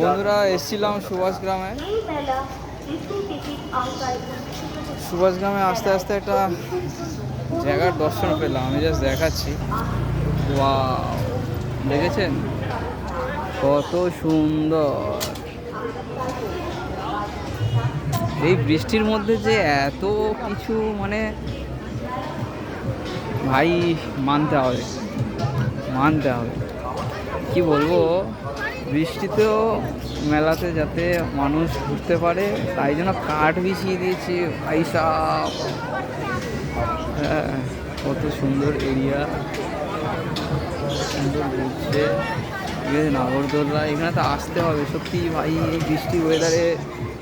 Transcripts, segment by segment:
বন্ধুরা, এসেছিলাম সুভাষ গ্রামে। সুভাষ গ্রামে আস্তে আস্তে একটা জায়গার দর্শন পেলাম। আমি জাস্ট দেখাচ্ছি। ওয়াও দেখেছেন? কত সুন্দর। এই বৃষ্টির মধ্যে যে এত কিছু মানে ভাই, মানতে হবে। মানতে হবে। কি বলব? বৃষ্টিতেও মেলাতে যাতে মানুষ ঘুরতে পারে, তাই জন্য কাঠ বিছিয়ে দিয়েছে। সাহ হ্যাঁ কত সুন্দর এরিয়া। সুন্দর ঘুরছে। ঠিক আছে নাগরদোল্লা এখানে তো আসতে হবে। সত্যি ভাই, এই বৃষ্টি ওয়েদারে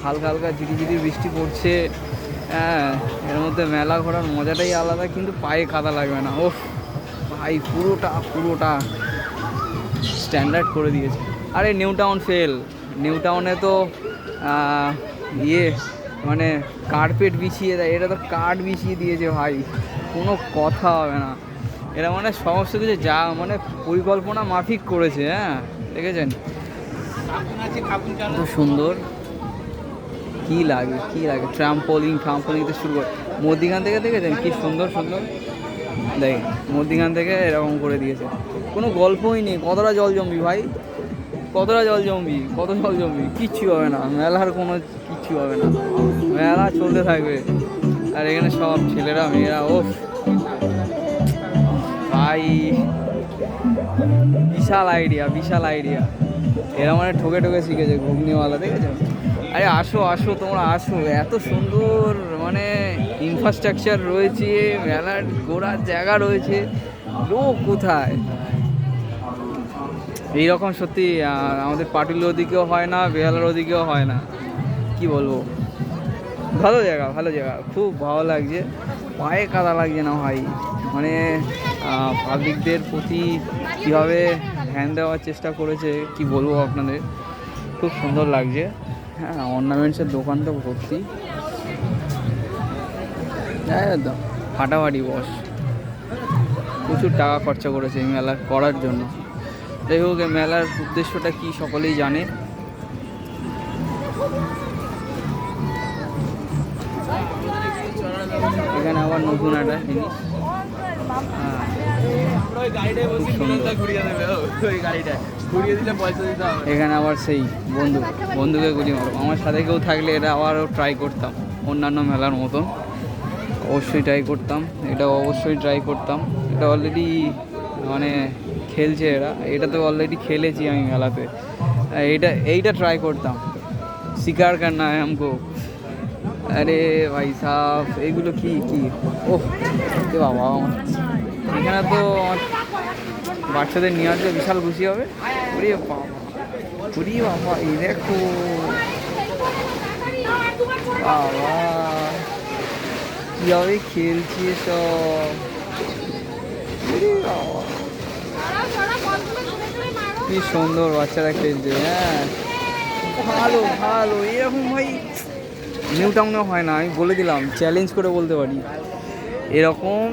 হালকা হালকা ঝিরিঝিরি বৃষ্টি পড়ছে। হ্যাঁ এর মধ্যে মেলা ঘোরার মজাটাই আলাদা, কিন্তু পায়ে কাদা লাগবে না। ওফ, ভাই, পুরোটা পুরোটা স্ট্যান্ডার্ড করে দিয়েছে। আরে নিউ টাউন ফেল। নিউ টাউনে তো ইয়ে মানে কার্পেট বিছিয়ে দেয়। এটা তো কাঠ বিছিয়ে দিয়েছে ভাই। কোনো কথা হবে না। এরা মানে সমস্ত কিছু যা মানে পরিকল্পনা মাফিক করেছে হ্যাঁ? দেখেছেন? খুব সুন্দর। কী লাগে কী লাগে? ট্রাম্পোলিং ট্রাম্পোলিং থেকে শুরু করে। মধ্যিখান থেকে দেখেছেন? কী সুন্দর সুন্দর। দেখ, মধ্যিখান থেকে এরকম করে দিয়েছে। কোনো গল্পই নেই। কতটা জল জমবি ভাই? কতটা জল জমবি? কত জল জমবি? কিচ্ছু হবে না। মেলার কোনো কিচ্ছু হবে না। মেলা চলতে থাকবে। আর এখানে সব ছেলেরা, মেয়েরা ও ভাই, বিশাল আইডিয়া বিশাল আইডিয়া এরা মানে ঠকে ঠকে শিখেছে ঘুগনিওয়ালা দেখেছ আরে আসো আসো, তোমরা আসো। এত সুন্দর মানে ইনফ্রাস্ট্রাকচার রয়েছে, মেলার ঘোরার জায়গা রয়েছে। লোক কোথায়? এইরকম সত্যি আমাদের পাটুলির ওদিকেও হয় না, বেহালার ওদিকেও হয় না। কি বলব? ভালো জায়গা ভালো জায়গা। খুব ভালো লাগছে। পায়ে কাদা লাগছে না ভাই। মানে পাবলিকদের প্রতি কীভাবে ধ্যান দেওয়ার চেষ্টা করেছে, কি বলব আপনাদের? খুব সুন্দর লাগছে। হ্যাঁ অর্নামেন্টসের দোকান তো ভর্তি। একদম ফাটাফাটি বস। প্রচুর টাকা খরচা করেছে এই মেলা করার জন্য। যাই হোক মেলার উদ্দেশ্যটা কি সকলেই জানে। এখানে আবার নতুন একটা জিনিস। এখানে আবার সেই বন্ধু বন্ধুকে গুলি মারো আমার সাথে কেউ থাকলে এটা আবারও ট্রাই করতাম অন্যান্য মেলার মতন। অবশ্যই ট্রাই করতাম এটা অবশ্যই ট্রাই করতাম। এটা অলরেডি মানে খেলছে এরা। এটা তো অলরেডি খেলেছি আমি মেলাতে। এইটা এইটা ট্রাই করতাম। শিকার কান্না আমকো আরে ভাই সাহ এগুলো কি কি? ও বাবা, আমার। এখানে তো আমার বাচ্চাদের নিয়ে আসলে বিশাল খুশি হবে। ওরে বাবা ওরে বাবা, এই দেখো। বাবা, কীভাবে খেলছে সব। বাবা। কি সুন্দর বাচ্চারা খেলছে হ্যাঁ। ভালো ভালো, এরকম ভাই নিউ টাউনে হয় না, আমি বলে দিলাম চ্যালেঞ্জ করে বলতে পারি। এরকম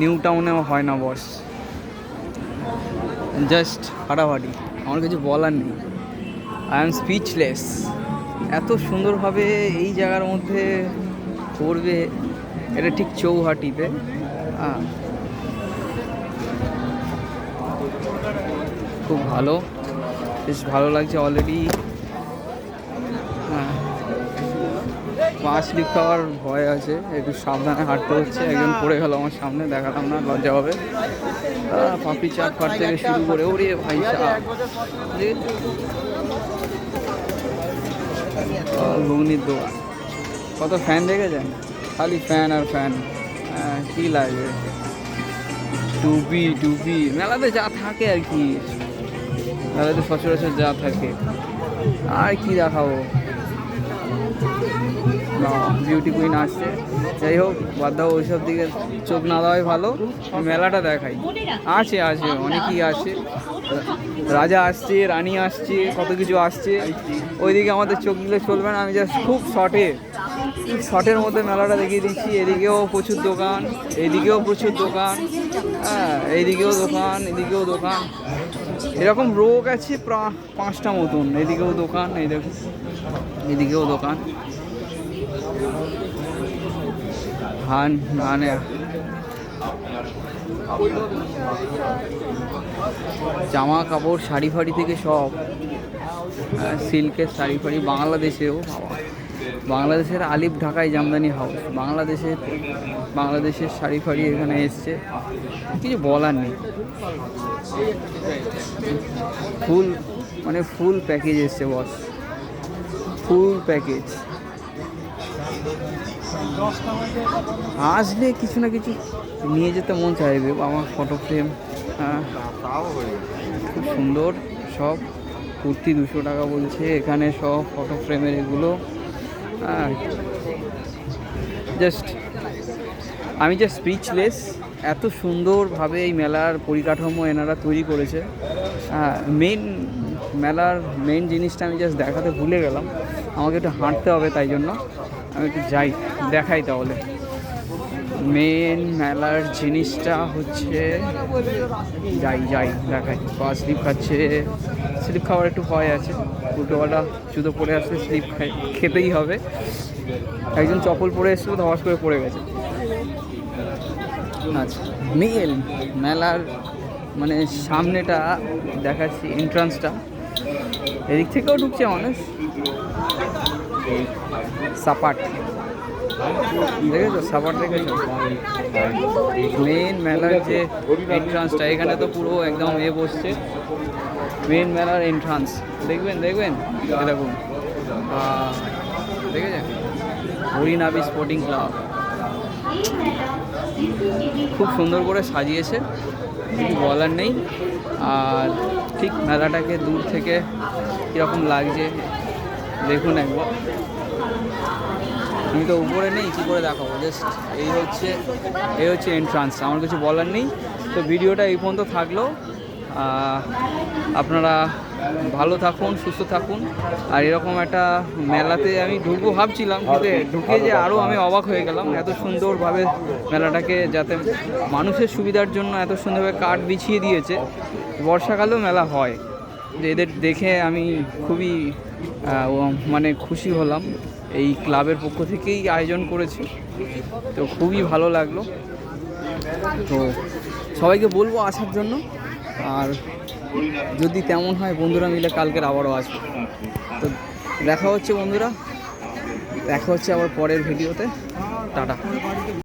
নিউ টাউনেও হয় না বস জাস্ট ফাটাফাটি আমার কিছু বলার নেই। আই এম স্পিচলেস এত সুন্দরভাবে এই জায়গার মধ্যে করবে, এটা ঠিক চৌহাটিতে। হ্যাঁ। খুব ভালো। বেশ ভালো লাগছে অলরেডি হ্যাঁ। পাঁচ লিপ খাওয়ার ভয় আছে, একটু সাবধানে হাঁটতে হচ্ছে। একজন পড়ে গেল আমার সামনে দেখাতাম না, লজ্জা হবে। পাপড়ি চাট ফাট থেকে শুরু করে, ওরে ভাই ঘুগনির দোকান কত ফ্যান দেখেছেন? খালি ফ্যান আর ফ্যান কী লাগবে টুপি টুপি। মেলাতে যা থাকে আর কি। মেলাতে সচরাচর যা থাকে। আর কি দেখাবো? বিউটি কুইন আসছে। যাই হোক, বাদ দাও, ওইসব দিকে চোখ না দেওয়াই ভালো। মেলাটা দেখাই। আছে আছে, অনেকই আছে। রাজা আসছে, রানী আসছে, কত কিছু আসছে। ওইদিকে আমাদের চোখ দিলে চলবে না, আমি জাস্ট খুব শর্টে খুব শর্টের মধ্যে মেলাটা দেখিয়ে দিচ্ছি। এদিকেও প্রচুর দোকান এদিকেও প্রচুর দোকান হ্যাঁ এইদিকেও দোকান এদিকেও দোকান। এরকম রোগ আছে পাঁচটা মতন। এদিকেও দোকান এই দেখুন এদিকেও দোকান। হান মানে জামা কাপড় শাড়ি ফাড়ি থেকে সব। আহ, সিল্কের শাড়ি ফাড়ি বাংলাদেশেও বাবা বাংলাদেশের আলিফ ঢাকায় জামদানি হাউস বাংলাদেশের বাংলাদেশের শাড়ি ফাড়ি এখানে এসছে। কিছু বলার নেই। ফুল মানে ফুল প্যাকেজ এসছে বস ফুল প্যাকেজ আসলে কিছু না কিছু নিয়ে যেতে মন চাইবে। আমার ফটো ফ্রেম খুব সুন্দর। সব কুর্তি দুশো টাকা বলছে। এখানে সব ফটো ফ্রেমের এগুলো। জাস্ট আমি জাস্ট স্পিচলেস এত সুন্দরভাবে এই মেলার পরিকাঠামো এনারা তৈরি করেছে। মেন মেলার মেন জিনিসটা আমি জাস্ট দেখাতে ভুলে গেলাম। আমাকে একটু হাঁটতে হবে তাই জন্য। আমি একটু যাই, দেখাই তাহলে। মেন মেলার জিনিসটা হচ্ছে যাই যাই, দেখাই। বা স্লিপ খাচ্ছে। স্লিপ খাওয়ার একটু ভয় আছে। উল্টোপাল্টা জুতো পরে আসলে স্লিপ খাই খেতেই হবে। একজন চপল পরে এসেছিল ধবাস করে পড়ে গেছে। আচ্ছা মেল মেলার মানে সামনেটা দেখাচ্ছি এন্ট্রান্সটা এদিক থেকেও ঢুকছে মানুষ সাপাট। দেখেছ? সাপাট দেখেছ মেন মেলার যে এন্ট্রান্সটা এখানে তো পুরো একদম এ বসছে। মেন মেলার এন্ট্রান্স দেখবেন দেখবেন? এ দেখুন। আহ, দেখেছেন? হরিনাবি স্পোর্টিং ক্লাব খুব সুন্দর করে সাজিয়েছে। বলার নেই। আর ঠিক মেলাটাকে দূর থেকে কীরকম লাগছে দেখুন একবার। আমি তো উপরে নেই কী করে দেখাবো? জাস্ট এই হচ্ছে এই হচ্ছে এন্ট্রান্স আমার কিছু বলার নেই। তো ভিডিওটা এই পর্যন্ত থাকল। আপনারা ভালো থাকুন সুস্থ থাকুন। আর এরকম একটা মেলাতে আমি ঢুকবো ভাবছিলাম কিন্তু ঢুকে যে আরও আমি অবাক হয়ে গেলাম। এত সুন্দরভাবে মেলাটাকে যাতে মানুষের সুবিধার জন্য এত সুন্দরভাবে কাঠ বিছিয়ে দিয়েছে। বর্ষাকালেও মেলা হয়। যে এদের দেখে আমি খুবই মানে খুশি হলাম। এই ক্লাবের পক্ষ থেকেই আয়োজন করেছি। তো খুবই ভালো লাগল। তো সবাইকে বলব আসার জন্য। আর যদি তেমন হয়, বন্ধুরা মিলে কালকের আবারও আসব। তো দেখা হচ্ছে বন্ধুরা। দেখা হচ্ছে আবার পরের ভিডিওতে। টাটা।